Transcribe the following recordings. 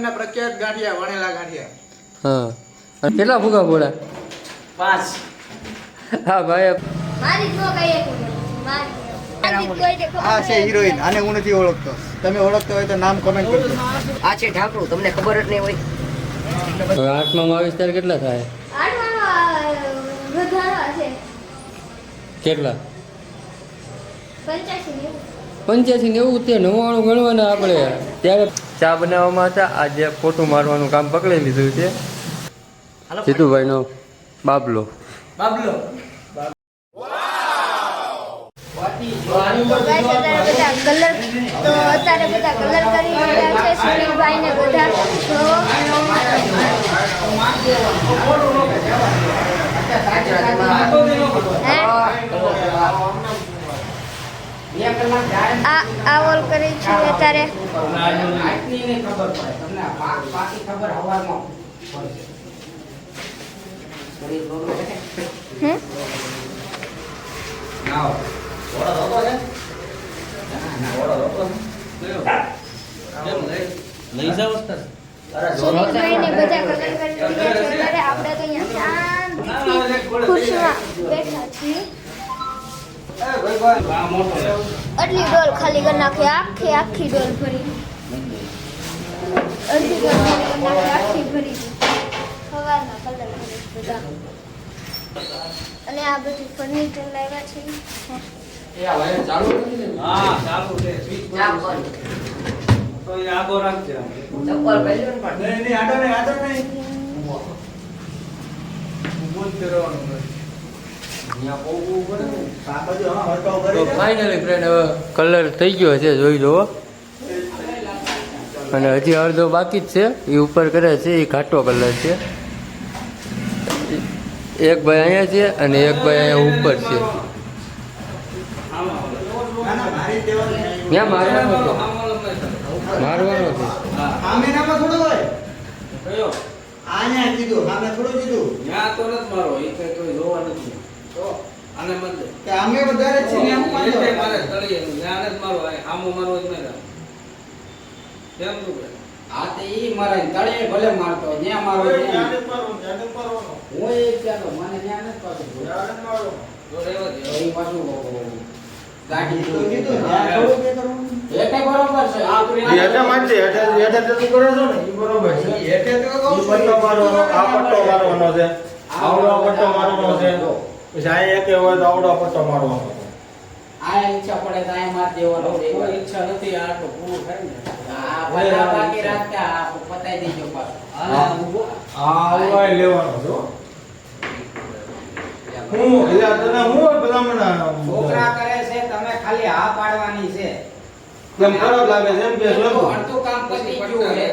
ભાવનગરના પ્રખ્યાત ગાંઠિયા વણેલા ગાંઠિયા. હા. અને કેટલા ફૂગા બોલા પાંચ. હા ભાઈ. મારી જો કઈ એક મારી આ છે હિરોઈન આને હું નથી ઓળખતો. તમે ઓળખતો હોય તો નામ કમેન્ટ કરજો. આ છે ઢાંકણું તમને ખબર જ નહીં હોય. હવે આઠમાં ત્યારે કેટલા થાય? આઠમાનો આ વધારો છે કેટલા? પંચ્યાસી નેવું. પંચ્યાસી નેવું તે નવ્વાણું ગણવાના આપણે. ત્યારે ચા બનાવવામાં હતા. આજે ફોટું મારવાનું કામ પકડી લીધું છે. જીતુભાઈનો બાબલો. બાબલો. બધા કલર તો અત્યારે બધા કલર કરી રહ્યા છે સુનિલભાઈ ને બધા તો હે? બે કલાક જાય આ આ ઓલ કરી છે અત્યારે. છે અત્યારે આપણે તો અહીંયા શાંતિથી ખુરશીમાં બેઠા છીએ. આટલી ડોલ ખાલી કરી નાખી આખી આખી ડોલ ભરી. અડધી ડોલ ખાલી કરી નાખી આખી ભરી સવારના કલર બધા. અને આ બધું ફર્નિચર લાવ્યા છે. હા ચાલુ છે. સ્વિચ ચા તો એ આગો રાખજે ચપ્પલ પહેર્યું પણ નહીં નહીં કરવાનું. તો ફાઇનલી ફ્રેન્ડ હવે કલર થઈ ગયો છે જોઈ જુઓ અને હજી અડધો બાકી જ છે એ ઉપર કરે છે એ ઘાટો કલર છે. એક ભાઈ અહીંયા છે અને એક ભાઈ અહીંયા ઉપર છે. ના ના મારી જ દેવાનું નહીં. ત્યાં મારવાનો હતો? મારવાનો હતો. આમે નામાં થોડું હોય? કયો? આને કીધું થોડું કીધું. તો નથી મારો એ જોવા નથી. તો આને બદલે કે આમે વધારે છે ને હું. એટલે મારે તળિયેનું. ન્યા જ મારો આ આમો મારો જ નહીં કેમ તું કે? આ તે ઈ મારે તળીએ ભલે મારતો ન્યા મારો ઓય, ન્યા. મારો નથી મારવાનું, ન્યા હું એ ચાલો મને ન્યા જ પાછો ન્યા નથી મારો તો રહેવા દે. તો ઈ પાછું ગાડી કીધું, કીધું, ન્યા થોડું કે કરવાનું. એટલે બરોબર છે આ હેઠે મારજે, હેઠે- હેઠે તે તું કરો છો ને, ઈ બરોબર છે. ઈ તો કહું પટ્ટો મારવાનો, આ પટ્ટો મારવાનો છે. આવડો પટ્ટો મારવાનો છે. પછી આ એકે હોય તો આવડો પટ્ટો મારવાનો. આ ઈચ્છા પડે તો આ માર દેવાનો. કોઈ ઈચ્છા નથી આ તો પૂરું થાય ને. આ બાકી રાખતા પતાઈ દેજો પાછું. લેવાનો હું એટલે તને હું હોય ભલામણ છોકરા કરે છે તમે ખાલી હા પાડવાની છે. કેમ ખરાબ લાગે છે એમ કે શું અડધું કામ પતી ગયું છે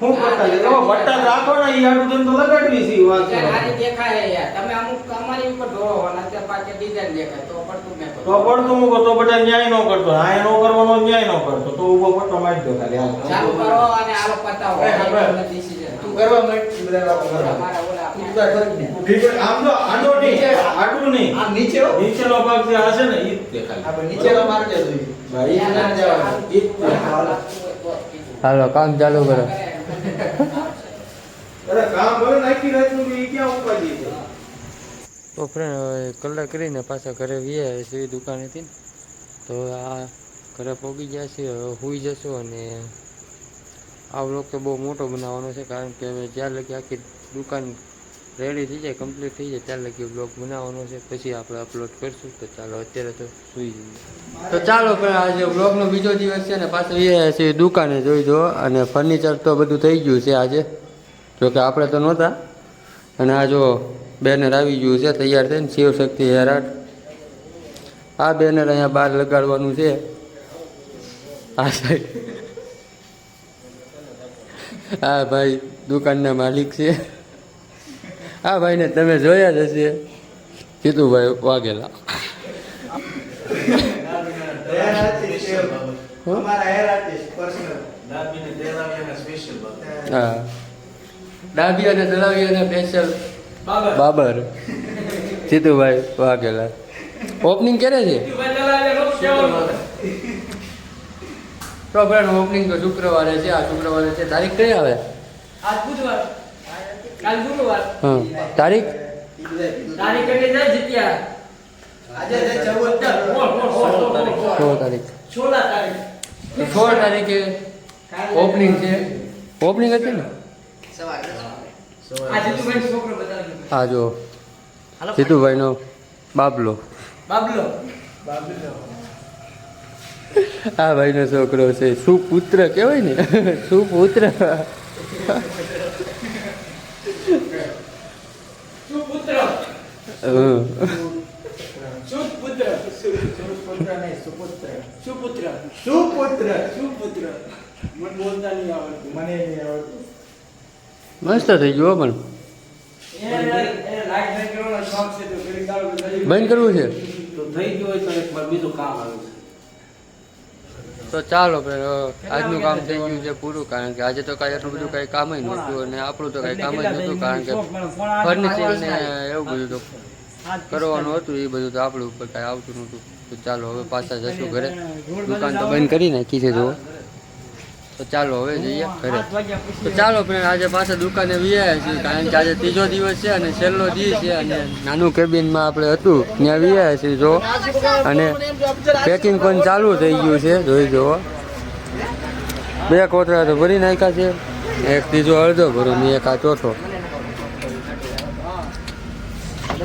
હું કરતા લે એવો પટ્ટા રાખો ને ઈ આડું તો લગાડવી છે વાત જે કરો. ખાલી દેખાય યાર. તમે અમુક અમારી ઉપર ધોવાના અત્યારે પાછે ડિઝાઇન દેખાય. તો પડતું મેં તો પડતું હું તો બધા ન્યાય નો કરતો. આ નો કરવાનો ન્યાય નો કરતો. તો ઊભો પટ્ટો મારી દો ખાલી હાલ. ચાલુ કરો અને આલો પતાવો. તું કરવા માંડ, બધા લોકો મારા ઓલા તું કરી ઠીક છે, આમ તો આડો નહીં. આડું નહીં. આ નીચે હો. નીચેનો ભાગ જે હશે ને ઈ દેખાય. તે આપણે નીચેનો માર્ગે જોઈએ. ભાઈ ના જવા ઈ હાલો. કામ ચાલુ કરો. તો ફ્રેન્ડ હવે કલાક કરીને પાછા ઘરે વીએ છે દુકાનેથી તો આ ઘરે પહોંચી ગયા છે, હવે સુઈ જશો અને આ વ્લોગ તો બહુ મોટો બનાવવાનો છે, કારણ કે હવે જ્યાં લગી આખી દુકાન રેડી થઈ જાય કમ્પ્લીટ થઈ જાય, ત્યાં લગી બ્લોગ બનાવવાનો છે. પછી આપણે અપલોડ કરશું, તો ચાલો અત્યારે તો સુઈ જઈએ. તો ચાલો પણ આજે બ્લોગનો બીજો દિવસ છે ને, પાછો એ છે દુકાને જોઈ દો અને ફર્નિચર તો બધું થઈ ગયું છે આજે. જોકે આપણે તો નહોતા. અને આ જો બેનર આવી ગયું છે, તૈયાર થઈને શિવશક્તિ હેરાટ આ બેનર અહીંયા બહાર લગાડવાનું છે. આ સાઈડ આ ભાઈ દુકાનના માલિક છે. આ ભાઈને તમે જોયા જ હશે. કીધુભાઈ વાઘેલા. અમારા hair artist, personal. હા. ડાબી અને દલાવી અને સ્પેશિયલ બાબર. જીતુભાઈ વાઘેલા. ઓપનિંગ ક્યારે છે? તો ઓપનિંગ તો શુક્રવારે છે આ શુક્રવારે છે. તારીખ કઈ આવે? આજ બુધવાર. કાલ ગુરુવાર. હા. તારીખ? તારીખ કેટલી જાય જીત્યા. આજે તારીખ. સોળ તારીખે ઓપનિંગ છે. ઓપનિંગ હતી ને? છોકરો જો જીતુભાઈનો બાબલો. બાબલો. આ ભાઈનો છોકરો છે. સુપુત્ર કહેવાય ને? સુપુત્ર. સુપુત્ર. સુપુત્ર. સુપુત્ર નહીં સુપુત્ર. સુપુત્ર. સુપુત્ર. સુપુત્ર. મને બોલતા નહીં આવડતું. મને નહીં આવડતું. મસ્ત થઈ ગયો પણ. બંધ કરવું છે? તો થઈ ગયું હોય તો એક બીજું કામ આવ્યું તો ચાલો આજનું કામ થઈ ગયું છે પૂરું કારણ કે આજે તો કાંઈ એટલું બધું કાંઈ કામ જ નહોતું અને આપણું તો કાંઈ કામ જ નહોતું કારણ કે ફર્નિચર ને એવું બધું તો કરવાનું હતું એ બધું તો આપણું ઉપર કાંઈ આવતું નહોતું. તો ચાલો હવે પાછા જશું ઘરે. દુકાન તો બંધ કરી નાખી છે જુઓ. તો ચાલો હવે જઈએ ઘરે. તો ચાલો પણ આજે પાછા દુકાને વિયા છીએ કારણ કે આજે ત્રીજો દિવસ છે અને છેલ્લો દિવસ છે અને નાનું કેબિનમાં આપણે હતું ત્યાં વિયા છીએ જો અને પેકિંગ પણ ચાલુ થઈ ગયું છે જોઈ જુઓ. બે કોથળા તો ભરી નાખ્યા છે એક ત્રીજો અડધો ભરો ને એક આ ચોથો.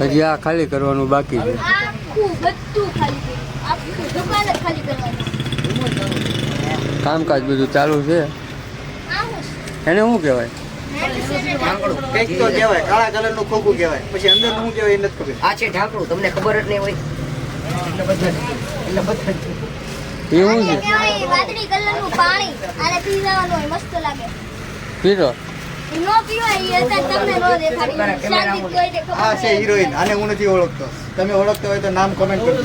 હજી આ ખાલી કરવાનું બાકી છે આખું બધું ખાલી કર્યું. આખું દુકાન જ ખાલી કરવાની કામકાજ બધું ચાલુ છે? એને શું કહેવાય? કંઈક તો કહેવાય. કાળા કલરનું ખોખું કહેવાય. પછી અંદરનું શું કહેવાય એ નથી ખબર. આ છે ઢાંકણું. તમને ખબર જ નહીં હોય. એટલે બધા એટલે છે? કહેવાય વાદળી કલરનું પાણી. આને પી હોય મસ્ત લાગે. પીધો આ છે હિરોઈન આને હું નથી ઓળખતો. તમે ઓળખતો હોય તો નામ કોમેન્ટ કરજો.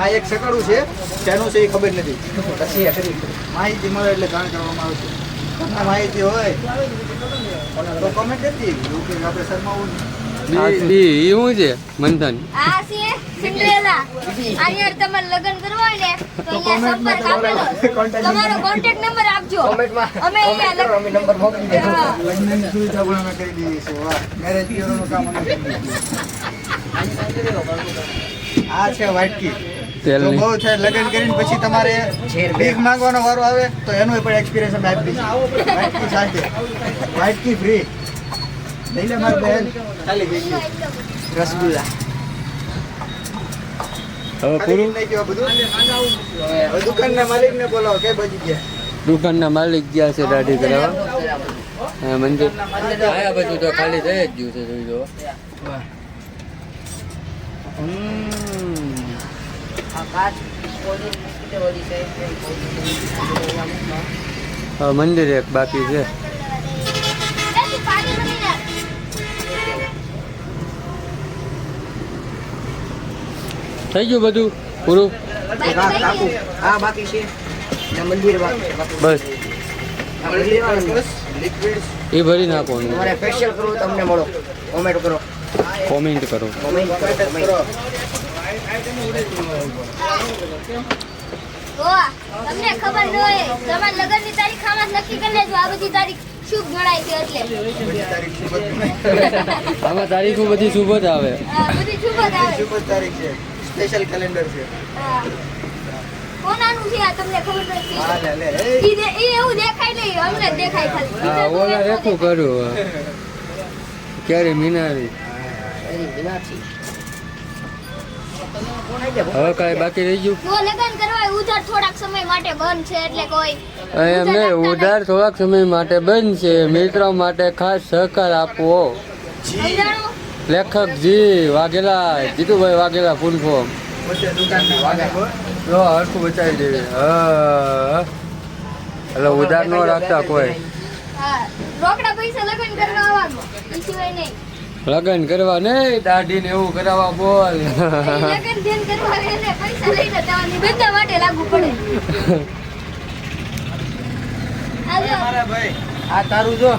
આ એક સકડું છે તેનું છે એ ખબર નથી. માહિતી મળે એટલે જાણ કરવામાં આવશે. તમને માહિતી હોય તો કોમેન્ટ નથી આપણે શરમાવું નહીં. એ શું છે? મંથન. આ છે સિન્ડ્રેલા આની હારે તમારે લગ્ન કરવા હોય ને તો અહીંયા સંપર્ક આપેલો. તમારો કોન્ટેક્ટ નંબર આપજો. અમે અહીંયા લગ- નંબર મોકલી હા. લગ્નની સુવિધા પણ અમે કરી દીધી છે વાહ મેરેજ બ્યુરોનું કામ અમે આ છે વાટકી. જો બહુ છે લગ્ન કરીને પછી તમારે ભીખ માંગવાનો વારો આવે તો એનો પણ એક્સપિરિયન્સ અમે આપી દઈશું વાટકી સાથે. વાટકી ફ્રી લઈ લે મારી બહેન ખાલી થઈ રસગુલ્લા હવે પૂરું? નહીં કેવા બધું? દુકાનના બોલાવો કે બચી ગયા? દુકાનના માલિક ગયા છે દાઢી કરાવવા. મંદિર આયા બધું તો ખાલી થઈ જ ગયું છે જોઈ હવે મંદિર એક બાકી છે. થઈ ગયું બધું પૂરું? બસ. એ ભરી નાખવાનું. તમારે તમને મળો. કોમેન્ટ કરો. કોમેન્ટ કરો. કોમેન્ટ કરો comment. કરો. તો તમને ખબર ન હોય તમારા લગ્નની તારીખ આમાં નક્કી કરી લેજો. આ બધી તારીખ શુભ ગણાય છે એટલે. જ આમાં તારીખો બધી શુભ જ આવે. બધી શુભ જ આવે. શુભ તારીખ છે. સ્પેશિયલ કેલેન્ડર છે. કોનાનું છે આ તમને ખબર નથી હા લે લે એ. ઈ દે- ઈ એવું દેખાય નહીં અમને દેખાય ખાલી. હા ઓલા રેખું કર્યું ક્યારે મીનારી. હવે કાંઈ બાકી રહી ગયું? જો લગ્ન કરવા ઉધાર થોડાક સમય માટે બંધ છે એટલે કોઈ એમ નહીં ઉધાર થોડાક સમય માટે બંધ છે. મિત્રો માટે ખાસ સહકાર આપવો? લેખક જી વાઘેલા જીતુભાઈ વાઘેલા ફૂલ ફોર્મ હરખું બચાવી દેવી. હા એટલે ઉધાર ન રાખતા કોઈ. હા રોકડા પૈસા લગ્ન કરવા આવવાનું નહીં. લગ્ન દાઢી ને એવું કરાવવા બોલ. એ લગ્ન ધ્યાન કરવા એને પૈસા લઈને જવાની. બધા માટે લાગુ પડે. હાલો. મારા ભાઈ આ તારું જો.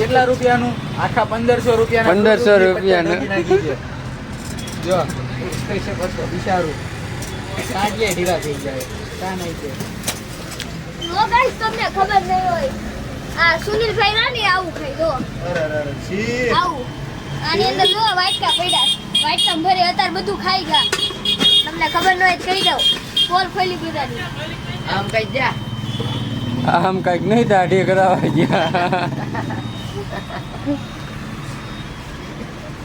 કેટલા રૂપિયાનું? આખા પંદરસો રૂપિયા પંદરસો રૂપિયાનું. જો શકો છો બિચારું સાંજે ઢીલા થઈ જાય. કાં નહીં છે જો ગાઈસ તમને ખબર નહીં હોય. આ સુનિલભાઈ ના ને આવું ખાઈ જો. અરે અરે અરે છી આવું. આની અંદર જો વાટકા પડ્યા. વાટકા ભરે અત્યારે બધું ખાઈ ગયા. તમને ખબર ન હોય કહી દઉં. પોલ ખોલી દીધા આમ કઈ જા. આમ કાંઈક નહીં દાઢી કરાવવા ગયા.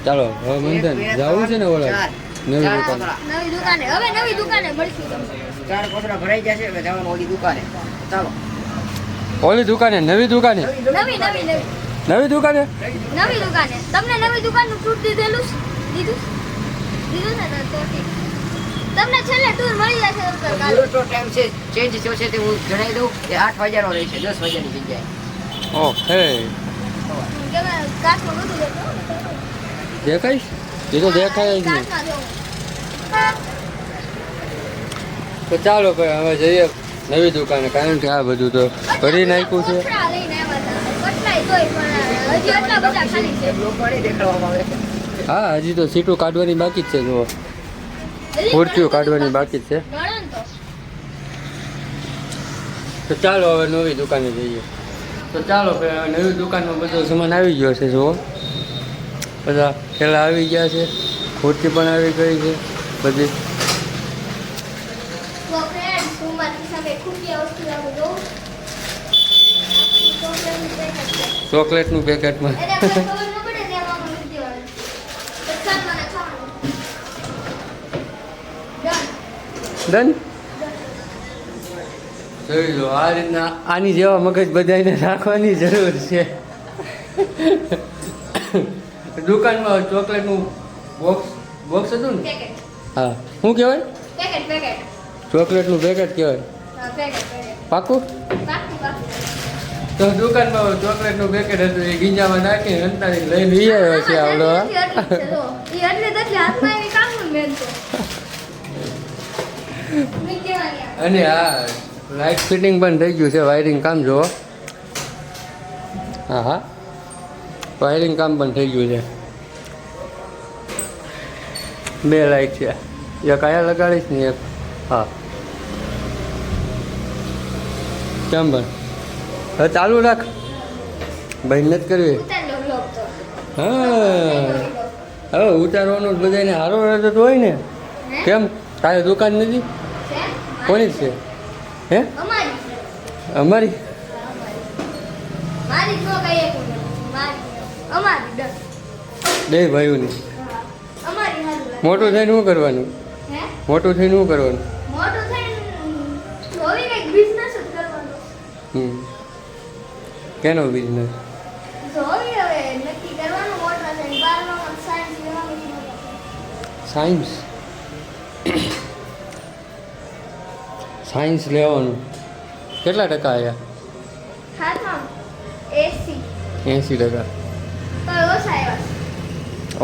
ચાલો હવે મંદન જવું છે ને ઓલા નવી ચાર દુકાન. નવી દુકાને હવે નવી દુકાને મળશું તમને. ચાર કોથળા ભરાઈ જશે હવે જવાનું ઓલી દુકાને. ચાલો. ઓલી દુકાને નવી દુકાને? નવી નવી નવી નવી. દુકાને? નવી દુકાને. તમને નવી દુકાનનું ફ્રૂટ દીધેલું છે? દીધું દીધું ને તો તમને છેલ્લે ટૂર મળી જશે પૂરો તો ટાઈમ છે ચેન્જ થયો છે તે હું જણાવી દઉં કે આઠ વાગ્યાનો રહેશે દસ વાગ્યાની જગ્યાએ. ઓકે. દેખાઈશ એ તો દેખાય જ નહીં. તો ચાલો ભાઈ, હવે જઈએ નવી દુકાને, કારણ કે આ બધું તો ભરી નાખ્યું છે. હા, હજી તો સીટું કાઢવાની બાકી જ છે, જુઓ. ખુરચીઓ કાઢવાની બાકી જ છે. તો ચાલો હવે નવી દુકાને જઈએ. તો ચાલો નવી દુકાનમાં બધો સામાન આવી ગયો છે જુઓ. બધા પેલા આવી ગયા છે ખુરતી પણ આવી ગઈ છે બધી. ચોકલેટનું પેકેટમાં એને આપણે ખબર ન પડે ને એમાં મૂકી દેવાનું. પછી સાંજમાં ખાવાનું. Done. ડન જોઈ લો આ રીતના આની જેવા મગજ બધાને રાખવાની જરૂર છે. દુકાનમાં ચોકલેટનું બોક્સ બોક્સ હતું ને? હા. શું કહેવાય. ચોકલેટનું પેકેટ કહેવાય. હા. પાકું. તો દુકાનમાં ચોકલેટનું પેકેટ હતું એ ગીંજામાં નાખીને અંતારી લઈને લઈ આવ્યો છે આવડો. અને આ લાઇટ ફિટિંગ પણ થઈ ગયું છે વાયરિંગ કામ જુઓ. હા હા વાયરિંગ કામ પણ થઈ ગયું છે. બે લાઇટ છે. એક આયા લગાડીશ ને એક. હા. કેમ પણ હવે ચાલુ રાખ. ભાઈ નથી કરવી. હા. હવે ઉતારવાનું જ બધાને હારો રહેતો હોય ને. કેમ? તારે દુકાન નથી? કોની છે? હે? અમારી. બે ભાઈઓની. મોટું થઈને શું કરવાનું? હે? મોટું થઈને શું કરવાનું? મોટું થઈને જોવી કંઈક બિઝનેસ જ કરવાનો. હમ. કેનો બિઝનેસ જોવી હવે નક્કી કરવાનું મોટા થઈને. બારમાં સાયન્સ સાયન્સ લેવાનું. કેટલા ટકા આવ્યા એસી. ટકા.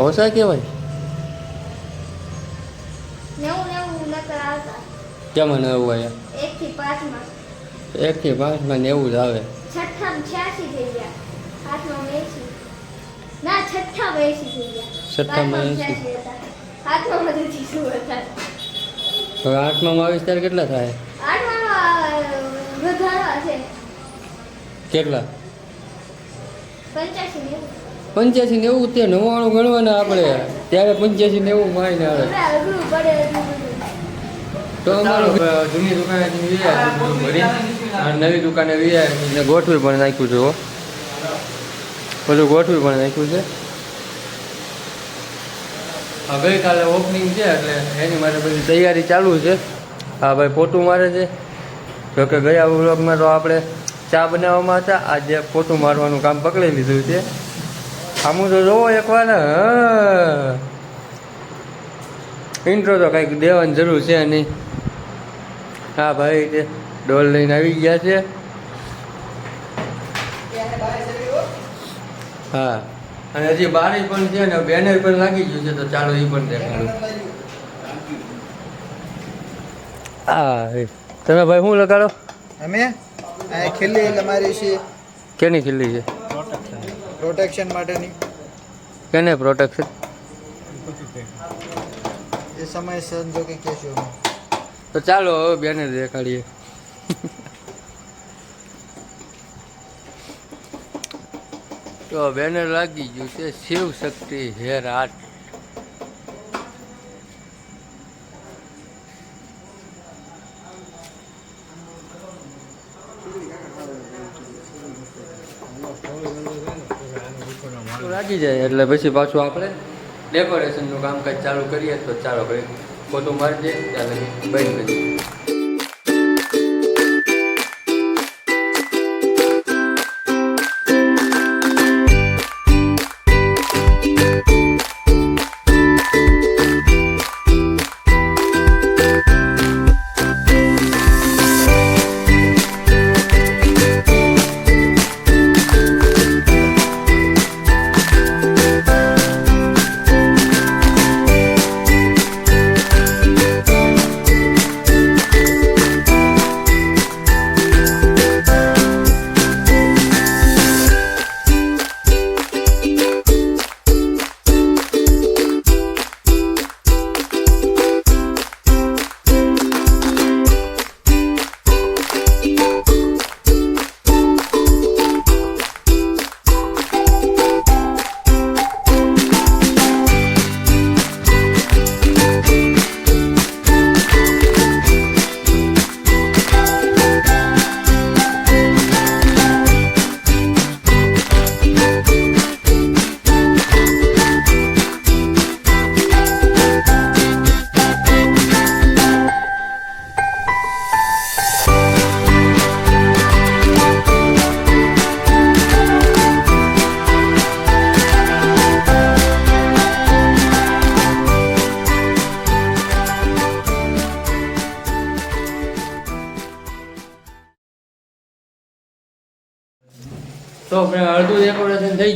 ઓછા કહેવાય કેમ નેવું આવ્યા પાંચમાં. એકથી પાંચમાં નેવું જ આવે. છઠ્ઠામાં એસી. ના છઠ્ઠામાં એસી થઈ ગયા. છઠ્ઠામાં પાંચમાં 80. 86 હતા. હાથમાં બધું શું હતા. હવે આઠમામાં આવીશ ત્યારે કેટલા થાય? આઠમાનો છે કેટલા? પંચ્યાસી નેવું તે નવ્વાણું ગણવાના આપણે. ત્યારે પંચ્યાસી નેવું માઈને આવે. તો અમારું જૂની દુકાને ભરી. નવી દુકાને ને ગોઠવી પણ નાખ્યું છે. બધું ગોઠવી પણ નાખ્યું છે. ગઈકાલે ઓપનિંગ છે એટલે એની માટે બધી તૈયારી ચાલુ છે. હા ભાઈ પોતું મારે છે. જોકે ગયા વ્લોગમાં તો આપણે ચા બનાવવામાં હતા. આજે પોતું મારવાનું કામ પકડી લીધું છે. આમ તો જોવો એકવાર હા. ઇન્ટ્રો તો કંઈક દેવાની જરૂર છે નહીં. હા ભાઈ તે ડોલ લઈને આવી ગયા છે. હા. અને હજી બારી પણ છે ને બેનર પણ લાગી ગયું છે તો ચાલો એ પણ દેખાડું. હા. તમે ભાઈ શું લગાડો? અમે? ખીલ્લી એટલે મારી છે. કેની ખીલ્લી છે? પ્રોટેક્શન માટેની. કેને પ્રોટેક્શન એ સમય સંજોગે કે અમે. તો ચાલો હવે બેનર દેખાડીએ. તો બેનર લાગી ગયું છે શિવ શક્તિ હેર આર્ટ લાગી જાય, એટલે પછી પાછું આપણે ડેકોરેશનનું કામકાજ ચાલુ કરીએ તો ચાલો ભાઈ, ખોટું મારી દે ત્યારે બંધ કરીએ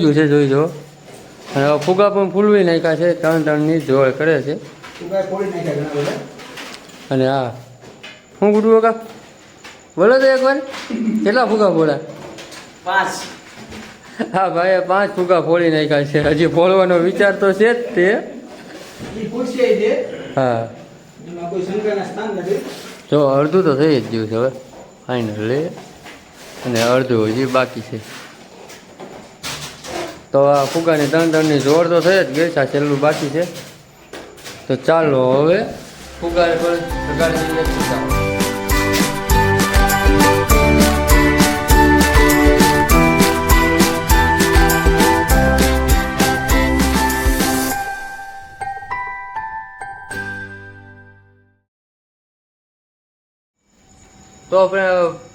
ગયું છે જોઈ જો અને ફુગા પણ ફૂલવી નાખ્યા છે ત્રણ ત્રણની જોડ કરે છે. અને હા હું ગુડું કા? બોલો તો એકવાર કેટલા ફુગા ફોડા પાંચ. હા ભાઈએ પાંચ ફુગા ફોડી નાખ્યા છે. હજી ફોડવાનો વિચાર તો છે જ તે. હા. એમાં કોઈ શંકાના સ્થાન નથી. જો અડધું તો થઈ જ ગયું છે હવે. ફાઇનલી અને અડધું હજી બાકી છે. તો આ ફુગાની ત્રણ ત્રણની જોડ તો થઈ જ ગઈ છે આ છેલ્લું બાકી છે. તો ચાલો હવે ફુગાને પર તો આપણે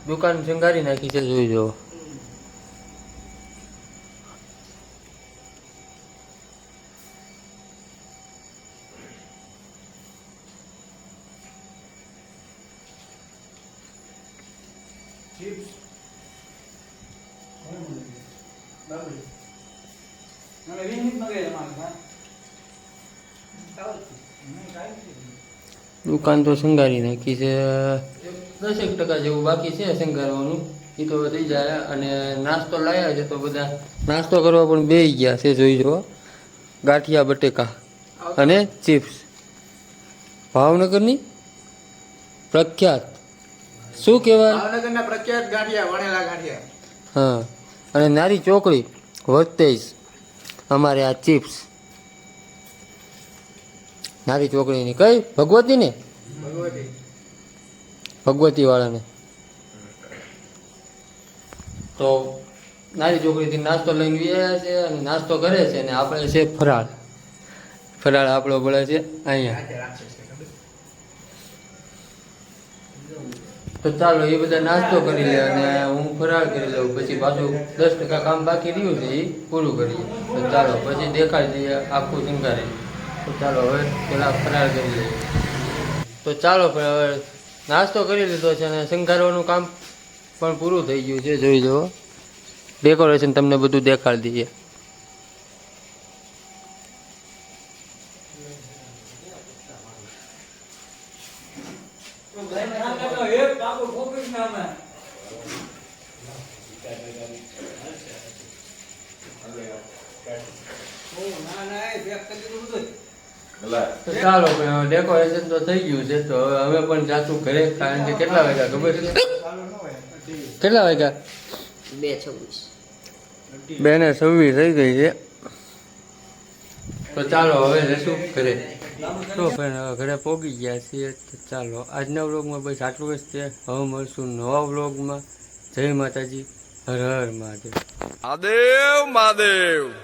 દુકાન શિંગારી નાખી છે, જોઈ જો દુકાન તો શણગારી નાખી છે. દસેક ટકા જેવું બાકી છે શણગારવાનું. એ તો થઈ જાય. અને નાસ્તો લાવ્યા છે તો બધા. નાસ્તો કરવા પણ બે ગયા છે જોઈ જુઓ. ગાંઠિયા બટેકા અને ચિપ્સ. ભાવનગરની પ્રખ્યાત. શું કહેવાય? ભાવનગરના પ્રખ્યાત ગાંઠિયા વણેલા ગાંઠિયા. હા. અને નારી ચોકડી વધતે અમારે આ ચિપ્સ. નારી ચોકડીની કઈ? ભગવતી ને ભગવતી. ભગવતી વાળાને તો નાની છોકરીથી નાસ્તો લઈને ગયા છે અને નાસ્તો કરે છે અને આપણે છે ફરાળ. ફરાળ આપણો પડે છે અહીંયા. તો ચાલો એ બધા નાસ્તો કરી લે અને હું ફરાળ કરી લઉં. પછી પાછું દસ ટકા કામ બાકી રહ્યું છે એ પૂરું કરીએ. તો ચાલો પછી દેખાડી દઈએ આખું શિંગારી તો ચાલો હવે પેલા ફરાળ કરી લઈએ. તો ચાલો, પણ હવે નાસ્તો કરી લીધો છે અને શંગારવાનું કામ પણ પૂરું થઈ ગયું છે, જોઈ જુઓ ડેકોરેશન તમને બધું દેખાડી દઈએ. ના ના, એ કરી દીધું બધું ચાલો ડેકોરેશન તો થઈ ગયું છે તો હવે અમે પણ જાતું ઘરે કારણ કે કેટલા વાગ્યા ખબર છે? કેટલા વાગ્યા? બે છવ્વીસ. બે ને છવ્વીસ થઈ ગઈ છે. તો ચાલો હવે જશું ઘરે. તો ફ્રેન્ડ હવે ઘરે પહોંચી ગયા છીએ તો ચાલો આજના વ્લોગમાં બસ આટલું જ છે. હવે મળશું નવા વ્લોગમાં. જય માતાજી હર હર મહાદેવ. મહાદેવ મહાદેવ.